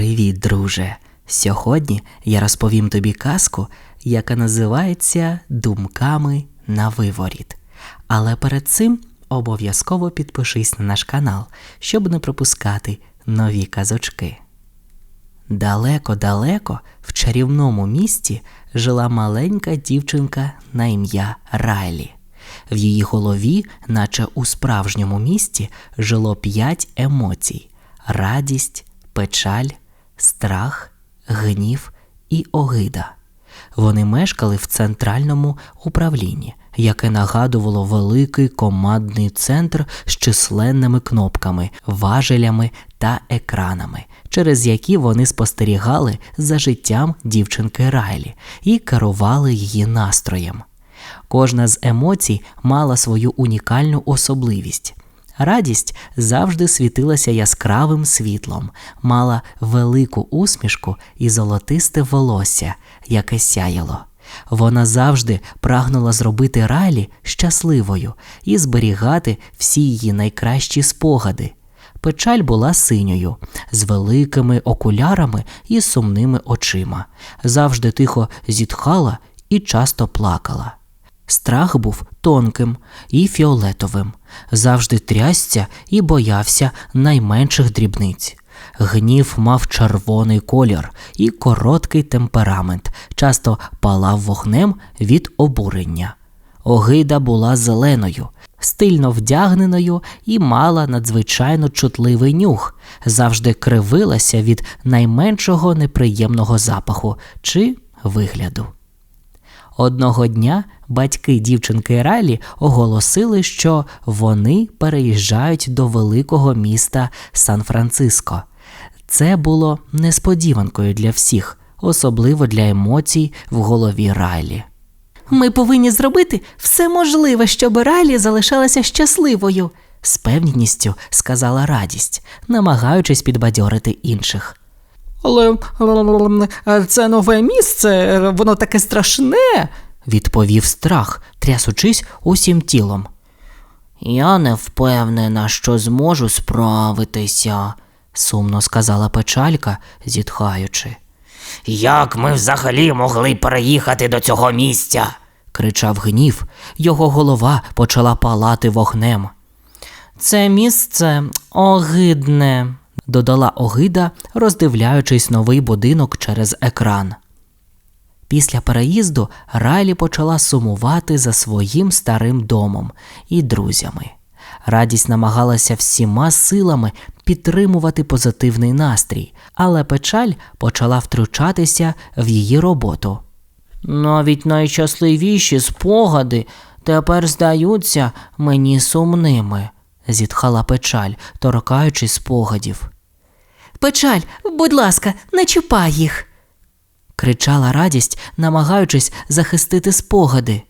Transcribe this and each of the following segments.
Привіт, друже! Сьогодні я розповім тобі казку, яка називається Думками на виворіт. Але перед цим обов'язково підпишись на наш канал, щоб не пропускати нові казочки. Далеко-далеко в чарівному місті жила маленька дівчинка на ім'я Райлі. В її голові, наче у справжньому місті, жило п'ять емоцій: радість, печаль, страх, гнів і огида. Вони мешкали в центральному управлінні, яке нагадувало великий командний центр з численними кнопками, важелями та екранами, через які вони спостерігали за життям дівчинки Райлі і керували її настроєм. Кожна з емоцій мала свою унікальну особливість. Радість завжди світилася яскравим світлом, мала велику усмішку і золотисте волосся, яке сяяло. Вона завжди прагнула зробити Райлі щасливою і зберігати всі її найкращі спогади. Печаль була синьою, з великими окулярами і сумними очима, завжди тихо зітхала і часто плакала. Страх був тонким і фіолетовим, завжди трясся і боявся найменших дрібниць. Гнів мав червоний колір і короткий темперамент, часто палав вогнем від обурення. Огида була зеленою, стильно вдягненою і мала надзвичайно чутливий нюх, завжди кривилася від найменшого неприємного запаху чи вигляду. Одного дня батьки дівчинки Райлі оголосили, що вони переїжджають до великого міста Сан-Франциско. Це було несподіванкою для всіх, особливо для емоцій в голові Райлі. Ми повинні зробити все можливе, щоб Райлі залишалася щасливою. З певністю сказала радість, намагаючись підбадьорити інших. Але е, це нове місце, воно таке страшне. Відповів страх, трясучись усім тілом. Я не впевнена, що зможу справитися, сумно сказала печалька, зітхаючи. Як ми взагалі могли переїхати до цього місця? кричав гнів, його голова почала палати вогнем. Це місце огидне, додала огида, роздивляючись новий будинок через екран. Після переїзду Райлі почала сумувати за своїм старим домом і друзями. Радість намагалася всіма силами підтримувати позитивний настрій, але печаль почала втручатися в її роботу. Навіть найщасливіші спогади тепер здаються мені сумними, зітхала печаль, торкаючись спогадів. Печаль, будь ласка, не чіпай їх. кричала радість, намагаючись захистити спогади.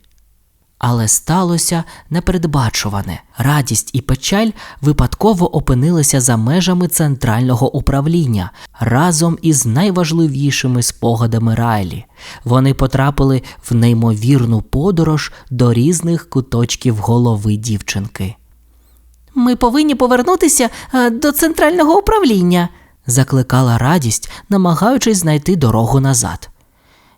Але сталося непередбачуване. Радість і печаль випадково опинилися за межами центрального управління разом із найважливішими спогадами Райлі. Вони потрапили в неймовірну подорож до різних куточків голови дівчинки. Ми повинні повернутися е, до центрального управління. Закликала радість, намагаючись знайти дорогу назад.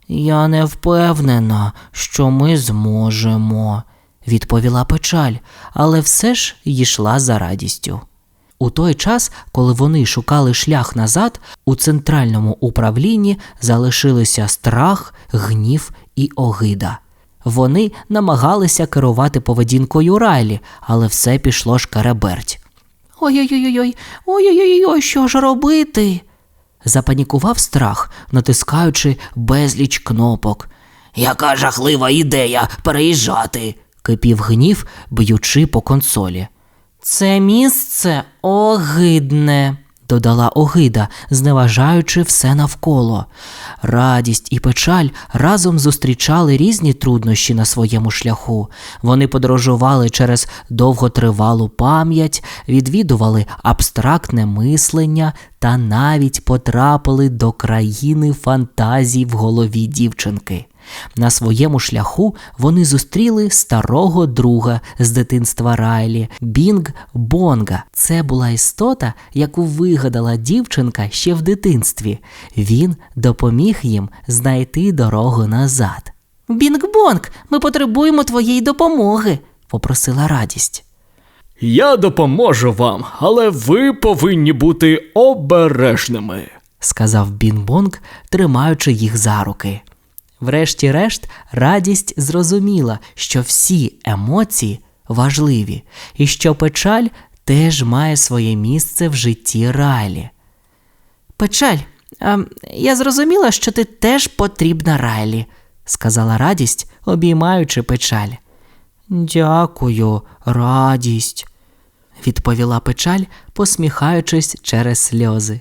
Я не впевнена, що ми зможемо, відповіла печаль, але все ж йшла за радістю. У той час, коли вони шукали шлях назад, у центральному управлінні залишилися страх, гнів і огида. Вони намагалися керувати поведінкою Райлі, але все пішло шкареберть. Ой-ой-ой, ой-ой-ой, що ж робити? Запанікував страх, натискаючи безліч кнопок. Яка жахлива ідея переїжджати. Кипів гнів, б'ючи по консолі. Це місце огидне, додала огида, зневажаючи все навколо. Радість і печаль разом зустрічали різні труднощі на своєму шляху. Вони подорожували через довготривалу пам'ять, відвідували абстрактне мислення та навіть потрапили до країни фантазій в голові дівчинки. На своєму шляху вони зустріли старого друга з дитинства Райлі Бінг Бонга. Це була істота, яку вигадала дівчинка ще в дитинстві. Він допоміг їм знайти дорогу назад. Бінг-бонг, ми потребуємо твоєї допомоги. Попросила радість. Я допоможу вам, але ви повинні бути обережними. сказав Бінбонг, тримаючи їх за руки. Врешті-решт, радість зрозуміла, що всі емоції важливі, і що печаль теж має своє місце в житті Райлі. Печаль, я зрозуміла, що ти теж потрібна Райлі. сказала радість, обіймаючи печаль. Дякую, радість, відповіла печаль, посміхаючись через сльози.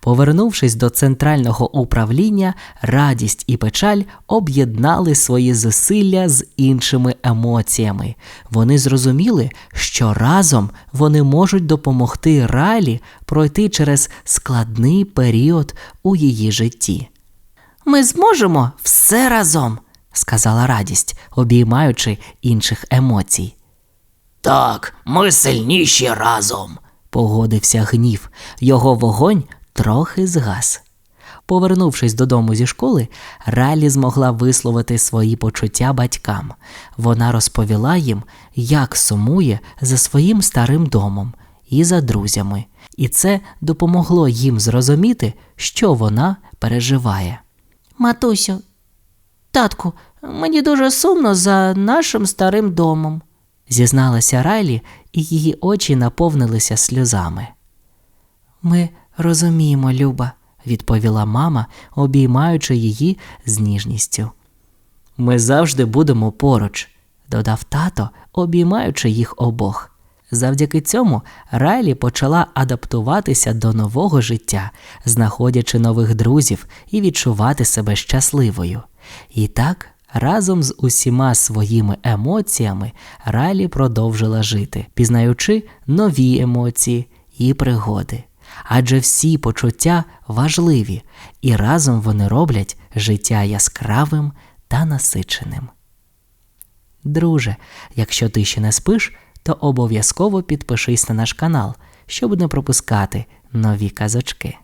Повернувшись до центрального управління, радість і печаль об'єднали свої зусилля з іншими емоціями. Вони зрозуміли, що разом вони можуть допомогти Ралі пройти через складний період у її житті. Ми зможемо все разом. сказала радість, обіймаючи інших емоцій. Так, ми сильніші разом. Погодився гнів, його вогонь трохи згас. Повернувшись додому зі школи, Ралі змогла висловити свої почуття батькам. Вона розповіла їм, як сумує за своїм старим домом і за друзями, і це допомогло їм зрозуміти, що вона переживає. Матусю, татку, мені дуже сумно за нашим старим домом. Зізналася Райлі, і її очі наповнилися сльозами. Ми розуміємо, Люба, відповіла мама, обіймаючи її з ніжністю. Ми завжди будемо поруч, додав тато, обіймаючи їх обох. Завдяки цьому Райлі почала адаптуватися до нового життя, знаходячи нових друзів і відчувати себе щасливою. І так, разом з усіма своїми емоціями Райлі продовжила жити, пізнаючи нові емоції і пригоди. Адже всі почуття важливі, і разом вони роблять життя яскравим та насиченим. Друже, якщо ти ще не спиш, то обов'язково підпишись на наш канал, щоб не пропускати нові казочки.